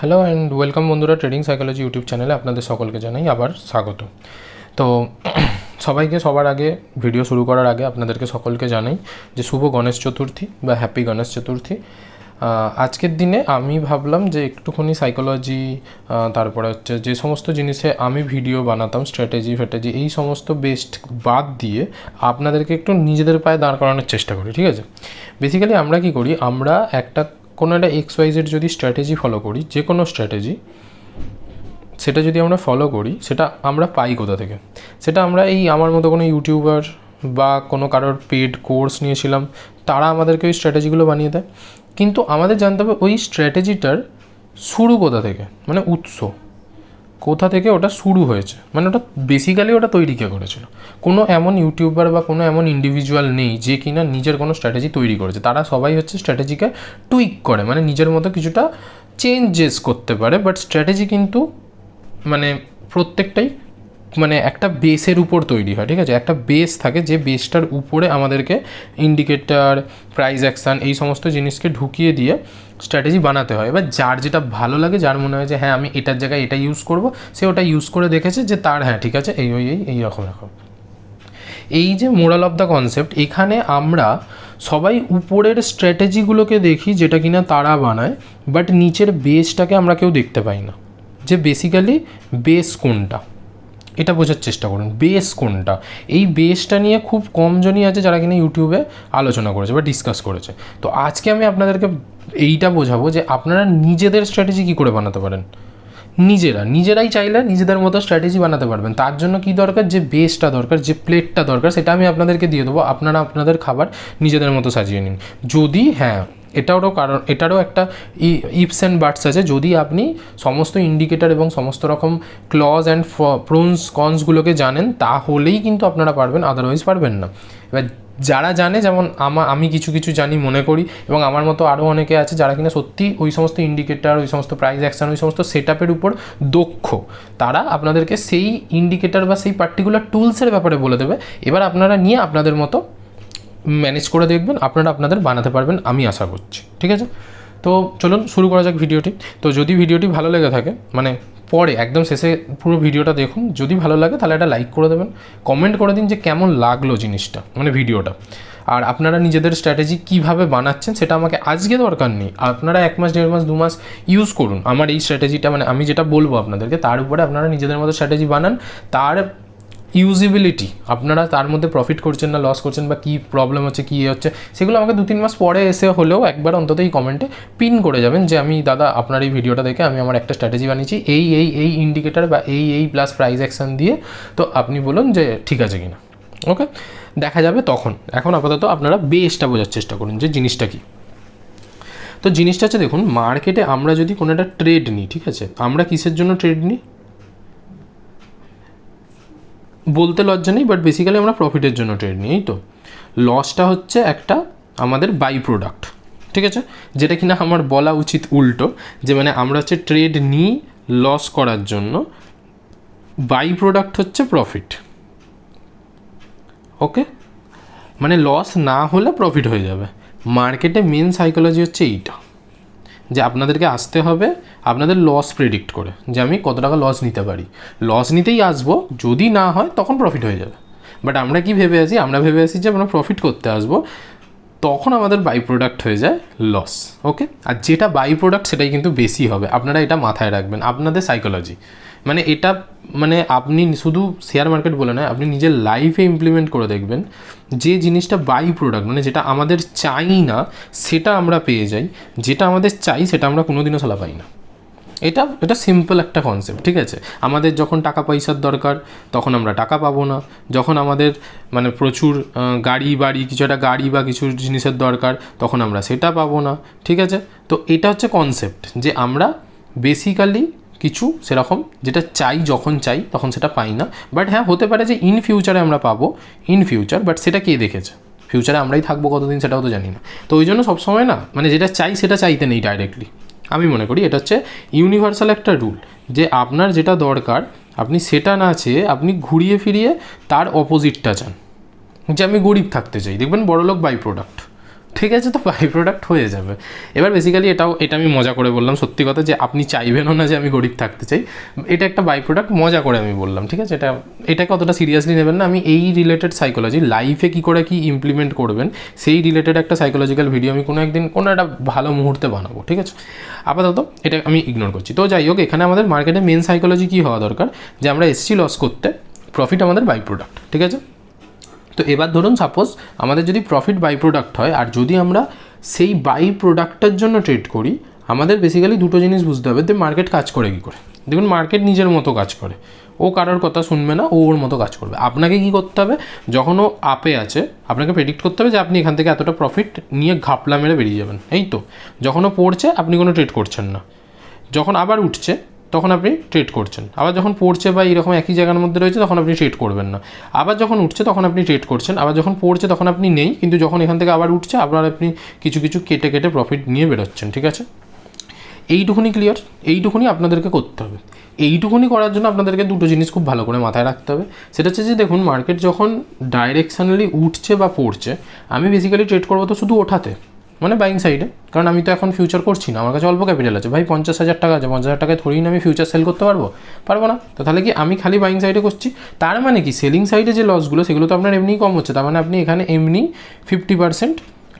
Hello and welcome বন্ধুরা trading psychology YouTube চ্যানেলে আপনাদের সকলকে জানাই আবার স্বাগত। তো সবাইকে সবার আগে ভিডিও শুরু করার আগে আপনাদেরকে সকলকে জানাই যে শুভ গণেশ চতুর্থী বা হ্যাপি গণেশ চতুর্থী। আজকের দিনে আমি ভাবলাম যে একটুখানি সাইকোলজি তারপরে হচ্ছে যে সমস্ত জিনিসে আমি ভিডিও বানাতাম স্ট্র্যাটেজি ফ্যাটেজি এই সমস্ত বেস্ট বাদ দিয়ে আপনাদেরকে একটু নিজেদের পায়ে দাঁড় করানোর চেষ্টা করি, ঠিক আছে? বেসিক্যালি আমরা কি করি, আমরা একটা কোনো একটা এক্স ওয়াইজের যদি স্ট্র্যাটেজি ফলো করি, যে কোনো স্ট্র্যাটেজি সেটা যদি আমরা ফলো করি, সেটা আমরা পাই কোথা থেকে? সেটা আমরা এই আমার মতো কোনো ইউটিউবার বা কোনো কারোর পেড কোর্স নিয়েছিলাম, তারা আমাদেরকে ওই স্ট্র্যাটেজিগুলো বানিয়ে দেয়। কিন্তু আমাদের জানতে হবে ওই স্ট্র্যাটেজিটার শুরু কোথা থেকে? মানে উৎস। কোথা থেকে ওটা শুরু হয়েছে? মানে ওটা বেসিক্যালি ওটা তৈরি কে করেছিল? কোনো এমন ইউটিউবার বা কোনো এমন ইন্ডিভিজুয়াল নেই যে কিনা নিজের কোনো স্ট্র্যাটেজি তৈরি করেছে। তারা সবাই হচ্ছে স্ট্র্যাটেজিকে টুইক করে। মানে নিজের মতো কিছুটা চেঞ্জেস করতে পারে বাট স্ট্র্যাটেজি কিন্তু মানে প্রত্যেকটাই মানে একটা বেসের উপর তৈরি হয়, ঠিক আছে? একটা বেস থাকে যে বেসটার উপরে আমাদেরকে ইন্ডিকেটার প্রাইস অ্যাকশান এই সমস্ত জিনিসকে ঢুকিয়ে দিয়ে স্ট্র্যাটেজি বানাতে হয়। এবার যার যেটা ভালো লাগে, যার মনে হয় যে হ্যাঁ আমি এটার জায়গায় এটা ইউজ করব, সে ওটা ইউজ করে দেখেছে যে, তার হ্যাঁ ঠিক আছে, এই, ওই, এই এই রকম রকম। এই যে মোরাল অফ দ্য কনসেপ্ট এখানে আমরা সবাই উপরের স্ট্র্যাটেজিগুলোকে দেখি যেটা কিনা তারা বানায় বাট নিচের বেসটাকে আমরা কেউ দেখতে পাই না। যে বেসিক্যালি বেস কোনটা? এটা বোঝার চেষ্টা করুন বেস কোনটা? এই বেসটা নিয়ে খুব কমজনই আছে যারা কিনা ইউটিউবে আলোচনা করেছে বা ডিসকাস করেছে। তো আজকে আমি আপনাদেরকে এইটা বোঝাবো যে আপনারা নিজেদের স্ট্র্যাটেজি কী করে বানাতে পারেন? নিজেরা, নিজেরাই চাইলে নিজেদের মতো স্ট্র্যাটেজি বানাতে পারবেন। তার জন্য কি দরকার? যে বেসটা দরকার, যে প্লেটটা দরকার, সেটা আমি আপনাদেরকে দিয়ে দেবো। আপনারা আপনাদের খাবার নিজেদের মতো সাজিয়ে নিন। যদি হ্যাঁ এটারও কারণ এটারও একটা ইপস অ্যান্ড বাটস আছে। যদি আপনি সমস্ত ইন্ডিকেটার এবং সমস্ত রকম ক্লজ অ্যান্ড প্রোনস কনসগুলোকে জানেন, তাহলেই কিন্তু আপনারা পারবেন আদারওয়াইজ পারবেন না। এবার যারা জানে, যেমন আমা আমি কিছু কিছু জানি, মনে করি, এবং আমার মতো আরও অনেকে আছে যারা কিনা সত্যি ওই সমস্ত ইন্ডিকেটার ওই সমস্ত প্রাইস অ্যাকশন ওই সমস্ত সেট আপের উপর দক্ষ, তারা আপনাদেরকে সেই ইন্ডিকেটার বা সেই পার্টিকুলার টুলসের ব্যাপারে বলে দেবে। এবার আপনারা নিয়ে আপনাদের মতো ম্যানেজ করে দেখবেন, আপনারা আপনাদের বানাতে পারবেন, আমি আশা করছি। ঠিক আছে? তো চলুন, শুরু করা যাক ভিডিওটি। তো যদি ভিডিওটি ভালো লেগে থাকে মানে পরে, একদম শেষে পুরো ভিডিওটা দেখুন, যদি ভালো লাগে তাহলে একটা লাইক করে দেবেন। কমেন্ট করে দিন যে কেমন লাগল জিনিসটা মানে ভিডিওটা। আর আপনারা নিজেদের স্ট্র্যাটেজি কীভাবে বানাচ্ছেন সেটা আমাকে আজকে দরকার নেই। আপনারা এক মাস, দেড় মাস, দু মাস ইউজ করুন। আমার এই স্ট্র্যাটেজিটা মানে আমি যেটা বলব আপনাদেরকে, তার উপরে আপনারা নিজেদের মতো স্ট্র্যাটেজি বানান। তার ইউজিবিলিটি, আপনারা তার মধ্যে প্রফিট করছেন না লস করছেন বা কী প্রবলেম হচ্ছে, কী হচ্ছে, সেগুলো আমাকে দু তিন মাস পরে এসে হলেও একবার অন্তত এই কমেন্টে পিন করে যাবেন যে আমি, দাদা, আপনার এই ভিডিওটা দেখে আমি আমার একটা স্ট্র্যাটেজি বানিয়েছি, এই এই এই ইন্ডিকেটার বা এই এই প্লাস প্রাইস অ্যাকশন দিয়ে। তো আপনি বলুন যে ঠিক আছে কিনা। ওকে দেখা যাবে তখন। এখন আপাতত আপনারা বেসটা বোঝার চেষ্টা করুন যে জিনিসটা কী। তো জিনিসটা হচ্ছে দেখুন মার্কেটে আমরা যদি কোনো একটা ট্রেড নিই, ঠিক আছে? আমরা কিসের জন্য ট্রেড নিই? বলতে লজ্জা নেই বাট বেসিক্যালি আমরা প্রফিটের জন্য ট্রেড নিই, এই তো। লসটা হচ্ছে একটা আমাদের বাই প্রোডাক্ট ঠিক আছে? যেটা কিনা আমার বলা উচিত উল্টো, যে মানে আমরা হচ্ছে ট্রেড নিই লস করার জন্য বাই প্রোডাক্ট হচ্ছে প্রফিট ওকে মানে লস না হলে প্রফিট হয়ে যাবে। মার্কেটে মেন সাইকোলজি হচ্ছে এইটা। যে আপনাদেরকে আসতে হবে আপনাদের লস প্রেডিক্ট করে যে আমি কত টাকা লস নিতে পারি। লস নিতেই আসব, যদি না হয় তখন প্রফিট হয়ে যাবে। বাট আমরা কি ভেবে আছি? আমরা ভেবে আছি যে আমরা প্রফিট করতে আসব, তখন আমাদের বাই প্রোডাক্ট হয়ে যায় লস ওকে আর যেটা বাই প্রোডাক্ট সেটাই কিন্তু বেশি হবে। আপনারা এটা মাথায় রাখবেন। আপনাদের সাইকোলজি মানে এটা মানে আপনি শুধু শেয়ার মার্কেট বলে নয়, আপনি নিজের লাইফে ইমপ্লিমেন্ট করে দেখবেন যে জিনিসটা বাই প্রোডাক্ট মানে যেটা আমাদের চাই না, সেটা আমরা পেয়ে যাই, যেটা আমাদের চাই, সেটা আমরা কোনোদিনও সালা পাই না। এটা এটা সিম্পল একটা কনসেপ্ট ঠিক আছে? আমাদের যখন টাকা পয়সার দরকার, তখন আমরা টাকা পাবো না। যখন আমাদের মানে প্রচুর গাড়ি বাড়ি, কিছু একটা গাড়ি বা কিছু জিনিসের দরকার, তখন আমরা সেটা পাবো না, ঠিক আছে? তো এটা হচ্ছে কনসেপ্ট যে আমরা বেসিক্যালি কিছু সেরকম যেটা চাই যখন চাই তখন সেটা পাই না। বাট হ্যাঁ হতে পারে যে ইন ফিউচারে আমরা পাবো ইন ফিউচার বাট সেটা কে দেখেছে? ফিউচারে আমরাই থাকব কতদিন সেটাও তো জানি না। তো ওই জন্য সবসময় না মানে যেটা চাই সেটা চাইতে নেই ডাইরেক্টলি আমি মনে করি এটা হচ্ছে ইউনিভার্সাল একটা রুল যে আপনার যেটা দরকার, আপনি সেটা না চেয়ে আপনি ঘুরিয়ে ফিরিয়ে তার অপোজিটটা চান। যে আমি গরিব থাকতে চাই। দেখবেন বড়লোক বাই প্রোডাক্ট ঠিক আছে, তো বাই প্রোডাক্ট হয়ে যাবে। এবার বেসিক্যালি এটাও, এটা আমি মজা করে বললাম। সত্যি কথা যে আপনি চাইবেনও না যে আমি গরিব থাকতে চাই। এটা একটা বাই প্রোডাক্ট মজা করে আমি বললাম, ঠিক আছে? এটা, এটাকে অতটা সিরিয়াসলি নেবেন না। আমি এই রিলেটেড সাইকোলজি লাইফে কী করে কি ইমপ্লিমেন্ট করবেন, সেই রিলেটেড একটা সাইকোলজিক্যাল ভিডিও আমি কোনো একদিন, কোনো একটা ভালো মুহূর্তে বানাবো, ঠিক আছে? আপাতত এটা আমি ইগনোর করছি। তো যাই হোক, এখানে আমাদের মার্কেটে মেন সাইকোলজি কী হওয়া দরকার? যে আমরা এসছি লস করতে প্রফিট আমাদের বাই প্রোডাক্ট ঠিক আছে? তো এবার ধরুন সাপোজ আমাদের যদি প্রফিট বাই প্রোডাক্ট হয়, আর যদি আমরা সেই বাই প্রোডাক্টের জন্য ট্রেড করি, আমাদের বেসিক্যালি দুটো জিনিস বুঝতে হবে, যে মার্কেট কাজ করে কী করে। দেখুন মার্কেট নিজের মতো কাজ করে। ও কারোর কথা শুনবে না, ও ওর মতো কাজ করবে। আপনাকে কি করতে হবে? যখন ও আপে আছে, আপনাকে প্রেডিক্ট করতে হবে যে আপনি এখান থেকে এতটা প্রফিট নিয়ে ঘাপলা মেরে বেরিয়ে যাবেন। এই তো, যখন ও পড়ছে, আপনি কোনো ট্রেড করছেন না। যখন আবার উঠছে তখন আপনি ট্রেড করছেন। আবার যখন পড়ছে বা এরকম একই জায়গার মধ্যে রয়েছে, তখন আপনি ট্রেড করবেন না। আবার যখন উঠছে, তখন আপনি ট্রেড করছেন। আবার যখন পড়ছে, তখন আপনি নেই, কিন্তু যখন এখান থেকে আবার উঠছে, আবার আপনি কিছু কিছু কেটে কেটে প্রফিট নিয়ে বেরোচ্ছেন, ঠিক আছে? এইটুকুনি ক্লিয়ার এইটুকুনি আপনাদেরকে করতে হবে। এইটুকুনি করার জন্য আপনাদেরকে দুটো জিনিস খুব ভালো করে মাথায় রাখতে হবে। সেটা হচ্ছে যে, দেখুন মার্কেট যখন ডাইরেকশনালি উঠছে বা পড়ছে, আমি বেসিক্যালি ট্রেড করব তো শুধু ওঠাতে। মানে বাইং সাইডে কারণ আমি তো এখন ফিউচার করছি না, আমার কাছে অল্প ক্যাপিটাল আছে। ভাই, পঞ্চাশ হাজার টাকা আছে, পঞ্চাশ হাজার টাকায় না আমি ফিউচার সেল করতে পারব? পারব না। তো তাহলে কি আমি খালি বাইং সাইডে করছি? তার মানে কি? সেলিং সাইডে যে লসগুলো সেগুলো তো আপনার এমনিই কম হচ্ছে। তার মানে আপনি এখানে এমনি ফিফটি পার্সেন্ট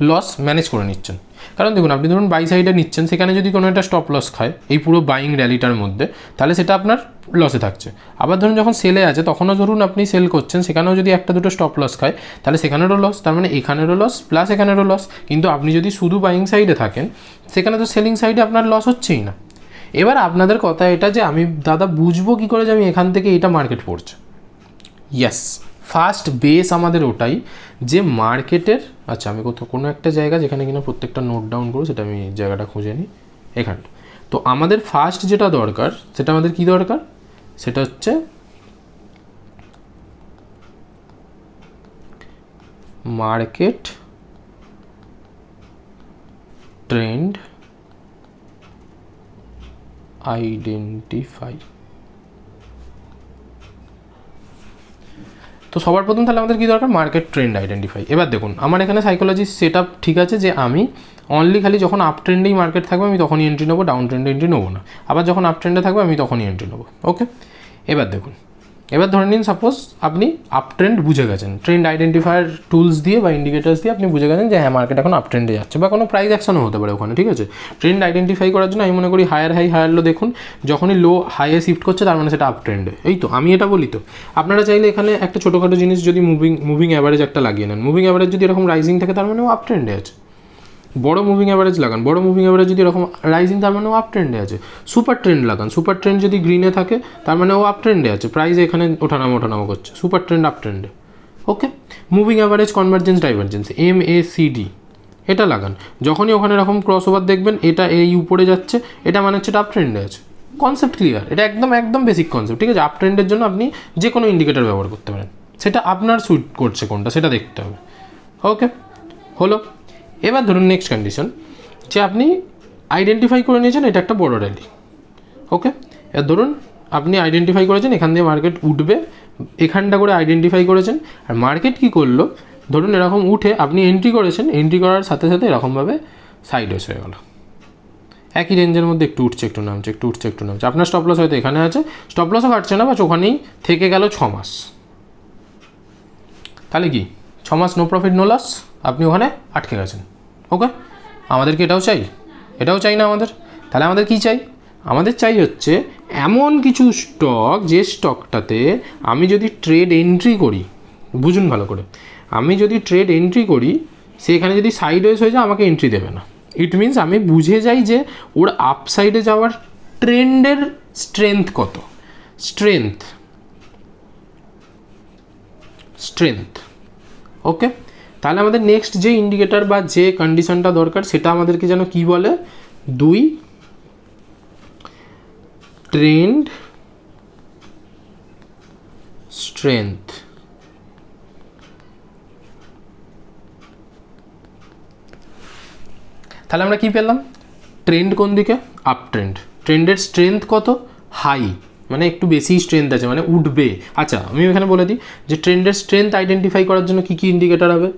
লস ম্যানেজ করে নিচ্ছেন। কারণ দেখুন, আপনি ধরুন বাই সাইডে নিচ্ছেন, সেখানে যদি কোনো একটা স্টপ লস খায়, এই পুরো বাইং র্যালিটার মধ্যে, তাহলে সেটা আপনার লসে থাকছে। আবার ধরুন যখন সেলে আছে, তখনও ধরুন আপনি সেল করছেন, সেখানেও যদি একটা দুটো স্টপ লস খায়, তাহলে সেখানেরও লস তার মানে এখানেরও লস প্লাস এখানেরও লস কিন্তু আপনি যদি শুধু বাইং সাইডে থাকেন, সেখানে তো সেলিং সাইডে আপনার লস হচ্ছেই না। এবার আপনাদের কথা এটা যে, আমি দাদা বুঝব কী করে যে, আমি এখান থেকে এটা মার্কেট পড়ছে। ইয়েস ফার্স্ট বেস আমাদের ওটাই যে মার্কেটের আচ্ছা আমি কোথাও কোনো একটা জায়গা যেখানে কিনা প্রত্যেকটা নোট ডাউন করব সেটা আমি জায়গাটা খুঁজে নিই, এখানটা। তো আমাদের ফার্স্ট যেটা দরকার, সেটা আমাদের কি দরকার? সেটা হচ্ছে মার্কেট ট্রেন্ড আইডেন্টিফাই তো সবার প্রথম তাহলে আমাদের কী দরকার? মার্কেট ট্রেন্ড আইডেন্টিফাই এবার দেখুন, আমার এখানে সাইকোলজি সেট ঠিক আছে যে আমি অনলি খালি যখন আপ ট্রেন্ডেই মার্কেট থাকবে, আমি তখনই এন্ট্রি নেব ডাউন ট্রেন্ডে এন্ট্রি নেব না। আবার যখন আপ ট্রেন্ডে থাকবে, আমি তখনই এন্ট্রি নেব। ওকে এবার দেখুন এবার ধরে নিন সাপোজ আপনি আপ ট্রেন্ড বুঝে গেছেন। ট্রেন্ড আইডেন্টিফায়ার টুলস দিয়ে বা ইন্ডিকেটার্স দিয়ে আপনি বুঝে গেছেন যে হ্যাঁ মার্কেট এখন আপ ট্রেন্ডে যাচ্ছে বা কোনো প্রাইস অ্যাকশনও হতে পারে ওখানে, ঠিক আছে? ট্রেন্ড আইডেন্টিফাই করার জন্য আমি মনে করি হায়ার হাই হায়ার লো দেখুন, যখনই লো হাইয়ে শিফট করছে, তার মানে সেটা আপ ট্রেন্ডে এই তো, আমি এটা বলি তো। আপনারা চাইলে এখানে একটা ছোটোখাটো জিনিস যদি মুভিং মুভিং অ্যাভারেজ একটা লাগিয়ে নেন। মুভিং অ্যাভারেজ যদি এরকম রাইজিং থাকে, তার মানে ও আপ ট্রেন্ডে আছে। বড় মুভিং অ্যাভারেজ লাগান, বড় মুভিং অ্যাভারেজ যদি এরকম রাইজিং তার মানে ও আপ ট্রেন্ডে আছে। সুপার ট্রেন্ড লাগান সুপার ট্রেন্ড যদি গ্রিনে থাকে, তার মানে ও আপ ট্রেন্ডে আছে। প্রাইস এখানে ওঠানামা ওঠানামা করছে। সুপার ট্রেন্ড আপ ট্রেন্ডে okay moving average convergence divergence M A C D এটা লাগান। যখনই ওখানে এরকম ক্রস ওভার দেখবেন, এটা এই উপরে যাচ্ছে, এটা মানে হচ্ছে আপ ট্রেন্ডে আছে। কনসেপ্ট ক্লিয়ার এটা একদম একদম বেসিক কনসেপ্ট ঠিক আছে? আপ ট্রেন্ডের জন্য আপনি যে কোনো ইন্ডিকেটর ব্যবহার করতে পারেন। সেটা আপনার স্যুট করছে কোনটা, সেটা দেখতে হবে। ওকে হলো? এবার ধরুন নেক্সট কন্ডিশন যে আপনি আইডেন্টিফাই করে নিয়েছেন এটা একটা বড় র্যালি ওকে এবার ধরুন আপনি আইডেন্টিফাই করেছেন, এখান দিয়ে মার্কেট উঠবে, এখানটা করে আইডেন্টিফাই করেছেন, আর মার্কেট কী করল? ধরুন এরকম উঠে আপনি এন্ট্রি করেছেন এন্ট্রি করার সাথে সাথে এরকমভাবে সাইড হয়ে গেল। একই রেঞ্জের মধ্যে একটু উঠছে, একটু নামছে, একটু উঠছে, একটু নামছে। আপনার স্টপ লস হয়তো এখানে আছে স্টপ লসও কাটছে না বাস ওখানেই থেকে গেল ছ মাস। তাহলে কি? ছ মাস নো প্রফিট নো লস আপনি ওখানে আটকে গেছেন। ওকে? আমাদেরকে এটাও চাই। এটাও চাই না আমাদের। তাহলে আমাদের কি চাই? আমাদের চাই হচ্ছে এমন কিছু স্টক যে স্টকটাতে আমি যদি ট্রেড এন্ট্রি করি, বুঝুন ভালো করে। আমি যদি ট্রেড এন্ট্রি করি সেখানে যদি সাইডওয়েজ হয়ে যায়, আমাকে এন্ট্রি দেবে না। ইট মিনস আমি বুঝে যাই যে ওর আপসাইডে যাওয়ার ট্রেন্ডের স্ট্রেংথ কত। স্ট্রেংথ স্ট্রেংথ ওকে তাহলে আমাদের নেক্সট যে ইন্ডিকেটার বা যে কন্ডিশনটা দরকার, সেটা আমাদেরকে যেন কি বলে? দুই ট্রেন্ড স্ট্রেংথ তাহলে আমরা কি পেলাম? ট্রেন্ড কোন দিকে? আপ ট্রেন্ড ট্রেন্ডের স্ট্রেংথ কত? হাই মানে একটু বেশি স্ট্রেংথ আছে মানে উঠবে। আচ্ছা আমি এখানে বলে দিই যে ট্রেন্ডের স্ট্রেংথ আইডেন্টিফাই করার জন্য কী কী ইন্ডিকেটার হবে?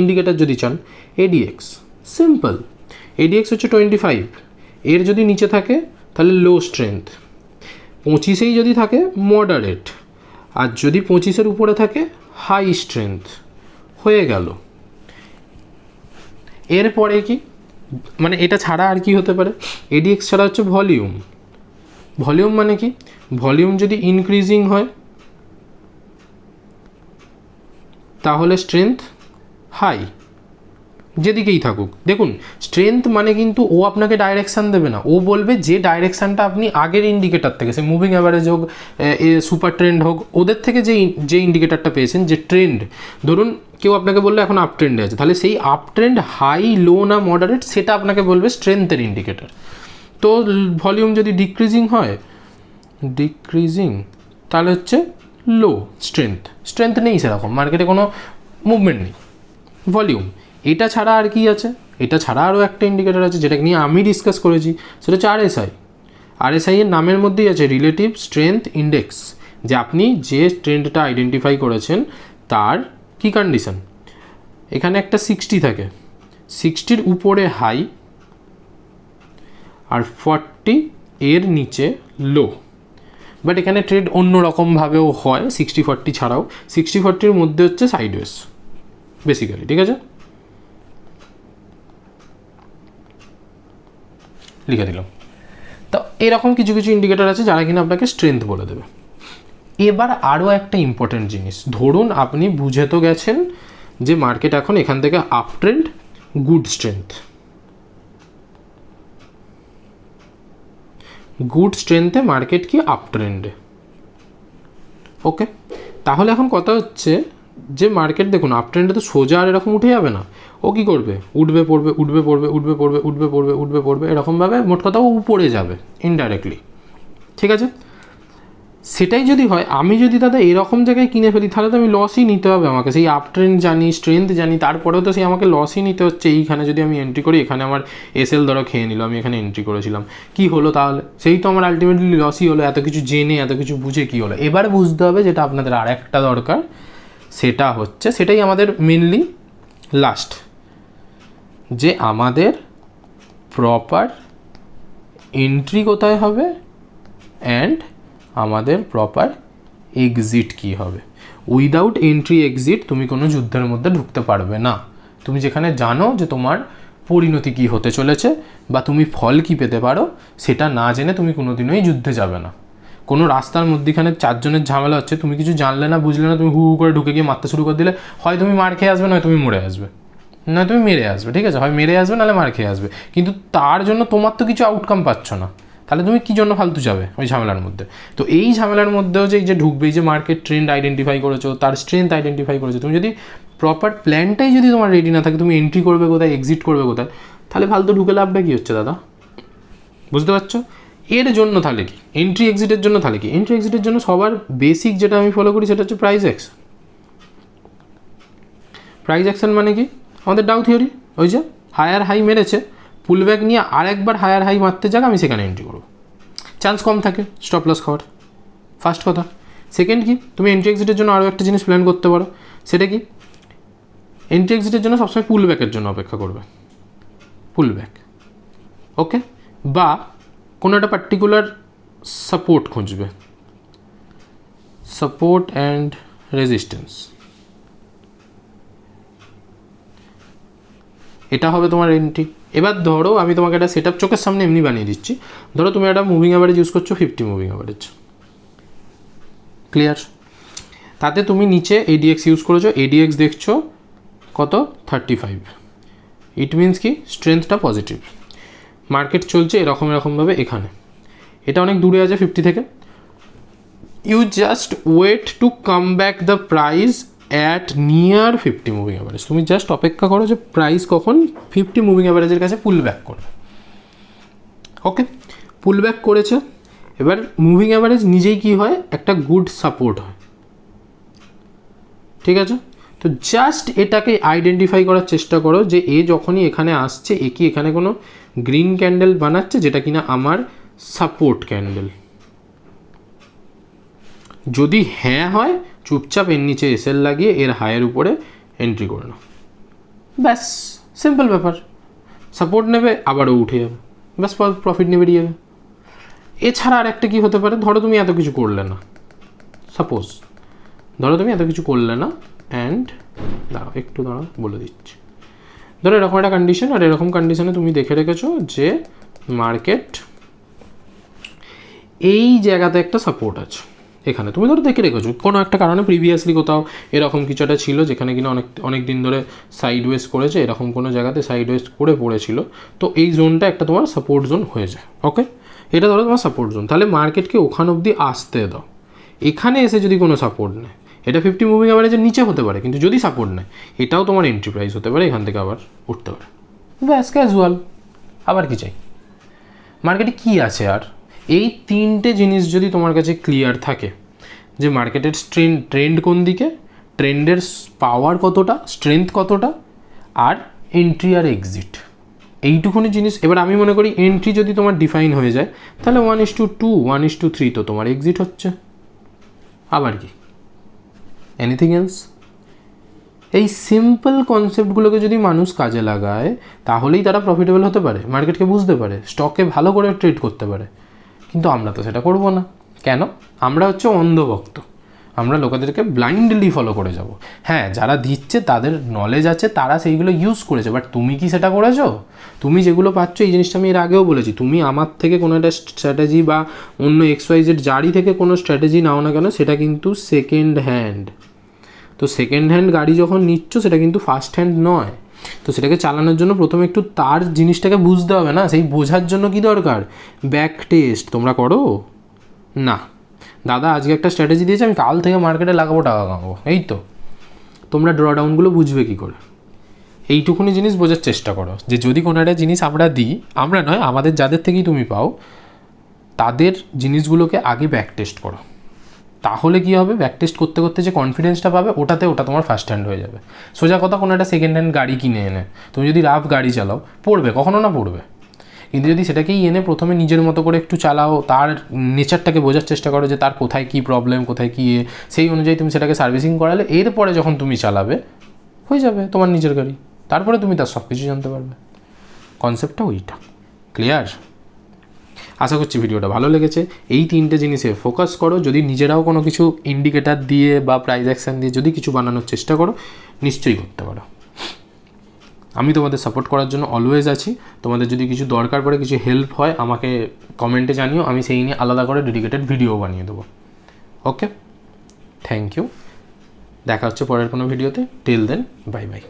ইন্ডিকেটার যদি চান এডিএক্স সিম্পল এডিএক্স হচ্ছে টোয়েন্টি ফাইভ এর যদি নিচে থাকে, তাহলে লো স্ট্রেংথ পঁচিশেই যদি থাকে মডারেট আর যদি পঁচিশের উপরে থাকে হাই স্ট্রেংথ হয়ে গেল। এরপরে কি? মানে এটা ছাড়া আর কি হতে পারে? এডিএক্স ছাড়া হচ্ছে ভলিউম ভলিউম মানে কি? ভলিউম যদি ইনক্রিজিং হয়, তাহলে স্ট্রেংথ হাই যেদিকেই থাকুক। দেখুন স্ট্রেংথ মানে কিন্তু ও আপনাকে ডাইরেকশান দেবে না। ও বলবে যে ডাইরেকশানটা আপনি আগের ইন্ডিকেটার থেকে, সে মুভিং অ্যাভারেজ হোক সুপার ট্রেন্ড হোক, ওদের থেকে যে যে ইন্ডিকেটারটা পেয়েছেন, যে ট্রেন্ড ধরুন কেউ আপনাকে বলল এখন আপ ট্রেন্ডে আছে, তাহলে সেই আপ ট্রেন্ড হাই লো না মডারেট সেটা আপনাকে বলবে স্ট্রেংথের ইন্ডিকেটার তো ভলিউম যদি ডিক্রিজিং হয় ডিক্রিজিং তাহলে হচ্ছে লো স্ট্রেংথ স্ট্রেংথ নেই সেরকম মার্কেটে কোনো মুভমেন্ট নেই। ভলিউম। এটা ছাড়া আর কি আছে? এটা ছাড়া আরও একটা ইন্ডিকেটার আছে যেটাকে নিয়ে আমি ডিসকাস করেছি। সেটা হচ্ছে আরএসআই আরএসআই এর নামের মধ্যেই আছে রিলেটিভ স্ট্রেংথ ইন্ডেক্স যে আপনি যে ট্রেন্ডটা আইডেন্টিফাই করেছেন, তার কি কন্ডিশন এখানে একটা সিক্সটি থাকে। সিক্সটির উপরে হাই আর ফর্টি এর নিচে লো বাট এখানে ট্রেড অন্য রকমভাবেও হয় সিক্সটি ফর্টি ছাড়াও। সিক্সটি ফর্টির মধ্যে হচ্ছে সাইডওয়েজ বেসিক্যালি ঠিক আছে? লিখে দিলাম। তো এরকম কিছু কিছু ইন্ডিকেটার আছে যারা কিনা আপনাকে স্ট্রেংথ বলে দেবে। এবার আরও একটা ইম্পর্টেন্ট জিনিস। ধরুন আপনি বুঝে তো গেছেন যে মার্কেট এখন এখান থেকে up trend good strength good স্ট্রেংথে market কি আপ ট্রেন্ডে ওকে তাহলে এখন কথা হচ্ছে যে মার্কেট দেখুন আপ ট্রেন্ডে তো সোজা আর এরকম উঠে যাবে না। ও কী করবে? উঠবে, পড়বে উঠবে পড়বে উঠবে পড়বে উঠবে পড়বে উঠবে, পড়বে, এরকমভাবে মোট কথা ও উপরে যাবে ইনডাইরেক্টলি ঠিক আছে? সেটাই যদি হয়, আমি যদি দাদা এরকম জায়গায় কিনে ফেলি, তাহলে তো আমি লসই নিতে হবে আমাকে। সেই আপ ট্রেন্ড জানি স্ট্রেংথ জানি, তারপরেও তো সেই আমাকে লসই নিতে হচ্ছে। এইখানে যদি আমি এন্ট্রি করি, এখানে আমার এসএল ধরো খেয়ে নিল, আমি এখানে এন্ট্রি করেছিলাম। কি হলো তাহলে? সেই তো আমার আলটিমেটলি লসই হলো, এত কিছু জেনে, এত কিছু বুঝে কি হলো? এবার বুঝতে হবে যেটা আপনাদের আর একটা দরকার সেটা হচ্ছে, সেটাই আমাদের মেনলি লাস্ট যে আমাদের প্রপার এন্ট্রি কোথায় হবে অ্যান্ড আমাদের প্রপার এক্সিট কী হবে। উইদাউট এন্ট্রি এক্সিট তুমি কোনো যুদ্ধের মধ্যে ঢুকতে পারবে না। তুমি যেখানে জানো যে তোমার পরিণতি কী হতে চলেছে বা তুমি ফল কী পেতে পারো, সেটা না জেনে তুমি কোনোদিনই যুদ্ধে যাবে না। কোনো রাস্তার মধ্যেখানে চারজনের ঝামেলা হচ্ছে, তুমি কিছু জানলে না, বুঝলে না, তুমি হু হু করে ঢুকে গিয়ে মারতে শুরু করে দিলে, হয় তুমি মার খেয়ে আসবে, নয় তুমি মরে আসবে। না তুমি মেরে আসবে, ঠিক আছে? হয় মেরে আসবে, নাহলে মার খেয়ে আসবে। কিন্তু তার জন্য তোমার তো কিছু আউটকাম পাচ্ছ না। তাহলে তুমি কী জন্য ফালতু যাবে ওই ঝামেলার মধ্যে? তো এই ঝামেলার মধ্যেও যে এই যে ঢুকবে, এই যে মার্কেট ট্রেন্ড আইডেন্টিফাই করেছ, তার স্ট্রেংথ আইডেন্টিফাই করেছ, তুমি যদি প্রপার প্ল্যানটাই যদি তোমার রেডি না থাকে, তুমি এন্ট্রি করবে কোথায় এক্সিট করবে কোথায়, তাহলে ফালতু ঢুকে লাভটা কী হচ্ছে দাদা? বুঝতে পারছ? এর জন্য তাহলে কি? এন্ট্রি এক্সিটের জন্য তাহলে কি? এন্ট্রি এক্সিটের জন্য সবার বেসিক যেটা আমি ফলো করি সেটা হচ্ছে প্রাইস অ্যাকশন প্রাইস অ্যাকশন মানে কি? আমাদের ডাউ থিওরি ওই যে হায়ার হাই মেরেছে পুল ব্যাক নিয়ে আরেকবার হায়ার হাই মারতে যাক, আমি সেখানে এন্ট্রি করব। চান্স কম থাকে স্টপ লস খাওয়ার। ফার্স্ট কথা। সেকেন্ড কি? তুমি এন্ট্রি এক্সিটের জন্য আরও একটা জিনিস প্ল্যান করতে পারো। সেটা কি? এন্ট্রি এক্সিটের জন্য সবসময় পুল ব্যাকের জন্য অপেক্ষা করবে। পুল ব্যাক ওকে বা কোনো একটা পার্টিকুলার সাপোর্ট খুঁজবে। সাপোর্ট অ্যান্ড রেজিস্ট্যান্স এটা হবে তোমার এন্ট্রি এবার ধরো আমি তোমাকে একটা সেট চোখের সামনে এমনি বানিয়ে দিচ্ছি। ধরো তুমি একটা মুভিং অ্যাভারেজ ইউজ করছ ফিফটি মুভিং অ্যাভারেজ ক্লিয়ার তাতে তুমি নিচে এডিএক্স ইউজ করেছ এডিএক্স দেখছ কত? থার্টি ফাইভ ইট মিনস কি স্ট্রেংথটা পজিটিভ মার্কেট চলছে এরকম এরকমভাবে এখানে। এটা অনেক দূরে আছে ফিফটি থেকে। You just wait to come back the price at near fifty moving average তুমি জাস্ট অপেক্ষা করো যে প্রাইস কখন ফিফটি মুভিং অ্যাভারেজের কাছে পুল ব্যাক করবে। ওকে পুল ব্যাক করেছে। এবার মুভিং অ্যাভারেজ নিজেই কি হয়? একটা গুড সাপোর্ট হয়। ঠিক আছে? তো জাস্ট এটাকে আইডেন্টিফাই করার চেষ্টা করো যে এ যখনই এখানে আসছে, এ কি এখানে কোনো গ্রিন ক্যান্ডেল বানাচ্ছে যেটা কিনা আমার সাপোর্ট ক্যান্ডেল। যদি হ্যাঁ হয়, চুপচাপ এর নিচে এসএল লাগিয়ে এর হায়ের উপরে এন্ট্রি করে নাও। ব্যাস সিম্পল ব্যাপার। সাপোর্ট নেবে, আবারও উঠে যাবে। ব্যাস প্রফিট নিয়ে বেরিয়ে যাবে এছাড়া আর একটা কী হতে পারে? ধরো তুমি এত কিছু করলে না। সাপোজ ধরো তুমি এত কিছু করলে না অ্যান্ড দাঁড়াও, একটু দাঁড়াও, বলে দিচ্ছি। ধরো এরকম একটা কন্ডিশন আর এরকম কন্ডিশনে তুমি দেখে রেখেছো যে মার্কেট এই জায়গাতে একটা সাপোর্ট আছে। এখানে তুমি ধরো দেখে রেখেছো, কোনো একটা কারণে প্রিভিয়াসলি কোথাও এরকম কিছু একটা ছিল যেখানে কিনা অনেক অনেক দিন ধরে সাইড ওয়েজ করেছে, এরকম কোনো জায়গাতে সাইড ওয়েজ করে পড়েছিল। তো এই জোনটা একটা তোমার সাপোর্ট জোন হয়ে যায় ওকে এটা ধরো তোমার সাপোর্ট জোন তাহলে মার্কেটকে ওখান অবধি আসতে দাও। এখানে এসে যদি কোনো সাপোর্ট নেয় এটা ফিফটি মুভিং অ্যাভারেজের নিচে হতে পারে, কিন্তু যদি সাপোর্ট নেয়, এটাও তোমার এন্ট্রি প্রাইস হতে পারে, এখান থেকে আবার উঠতে পারে। ব্যাস ক্যাজুয়াল আবার কি চাই? মার্কেটে কি আছে আর? এই তিনটে জিনিস যদি তোমার কাছে ক্লিয়ার থাকে, যে মার্কেটের ট্রেন্ড ট্রেন্ড কোন দিকে ট্রেন্ডের পাওয়ার কতটা স্ট্রেংথ কতটা, আর এন্ট্রি আর এক্সিট এইটুকুনি জিনিস, এবার আমি মনে করি এন্ট্রি যদি তোমার ডিফাইন হয়ে যায়, তাহলে one is two two one is two three তো তোমার এক্সিট হচ্ছে। আবার কি? এনিথিং এলস এই সিম্পল কনসেপ্টগুলোকে যদি মানুষ কাজে লাগায়, তাহলেই তারা প্রফিটেবল হতে পারে। মার্কেটকে বুঝতে পারে স্টকে ভালো করে ট্রেড করতে পারে। কিন্তু আমরা তো সেটা করব না। কেন? আমরা হচ্ছে অন্ধভক্ত। আমরা লোকেদেরকে ব্লাইন্ডলি ফলো করে যাব। হ্যাঁ যারা দিচ্ছে, তাদের নলেজ আছে, তারা সেইগুলো ইউজ করেছে। বাট তুমি কি সেটা করেছ? তুমি যেগুলো পাচ্ছ, এই জিনিসটা আমি এর আগেও বলেছি। তুমি আমার থেকে কোনো একটা স্ট্র্যাটেজি বা অন্য এক্সওয়াইজেড জারি থেকে কোনো স্ট্র্যাটেজি নাও না কেন, সেটা কিন্তু সেকেন্ড হ্যান্ড তো সেকেন্ড হ্যান্ড গাড়ি যখন নিচ্ছ, সেটা কিন্তু ফার্স্ট হ্যান্ড নয়। তো সেটাকে চালানোর জন্য প্রথমে একটু তার জিনিসটাকে বুঝতে হবে না, সেই বোঝার জন্য কি দরকার? ব্যাক টেস্ট তোমরা করো? না। দাদা, আজকে একটা স্ট্র্যাটেজি দিয়েছে, আমি কাল থেকে মার্কেটে লাগাবো টাকা কামাবো, এই তো। তোমরা ড্রডাউনগুলো বুঝবে কী করে? এইটুকুনি জিনিস বোঝার চেষ্টা করো, যে যদি কোনো একটা জিনিস আমরা দিই, আমরা নয়, আমাদের যাদের থেকেই তুমি পাও, তাদের জিনিসগুলোকে আগে ব্যাক টেস্ট করো। তাহলে কী হবে? ব্যাক টেস্ট করতে করতে যে কনফিডেন্সটা পাবে, ওটাতে ওটা তোমার ফার্স্ট হ্যান্ড হয়ে যাবে। সোজা কথা, কোনো একটা সেকেন্ড হ্যান্ড গাড়ি কিনে এনে, তুমি যদি রাফ গাড়ি চালাও, পড়বে, কখনো না পড়বে। কিন্তু যদি সেটাকেই এনে প্রথমে নিজের মতো করে একটু চালাও, তার নেচারটাকে বোঝার চেষ্টা করো যে তার কোথায় কী প্রবলেম কোথায় কী এ, সেই অনুযায়ী তুমি সেটাকে সার্ভিসিং করালে, এরপরে যখন তুমি চালাবে, হয়ে যাবে তোমার নিজের গাড়ি। তারপরে তুমি তার সব কিছু জানতে পারবে। কনসেপ্টটা ওইটা। ক্লিয়ার আশা করছি ভিডিওটা ভালো লেগেছে। এই তিনটে জিনিসে ফোকাস করো। যদি নিজেরাও কোনো কিছু ইন্ডিকেটার দিয়ে বা প্রাইজ অ্যাকশান দিয়ে যদি কিছু বানানোর চেষ্টা করো, নিশ্চয়ই করতে পারো। আমি তোমাদের সাপোর্ট করার জন্য অলওয়েজ আছি। তোমাদের যদি কিছু দরকার পড়ে, কিছু হেল্প হয়, আমাকে কমেন্টে জানিও। আমি সেই নিয়ে আলাদা করে ডেডিকেটেড ভিডিও বানিয়ে দেবো। ওকে থ্যাংক ইউ দেখা হচ্ছে পরের কোনো ভিডিওতে টিল দেন বাই বাই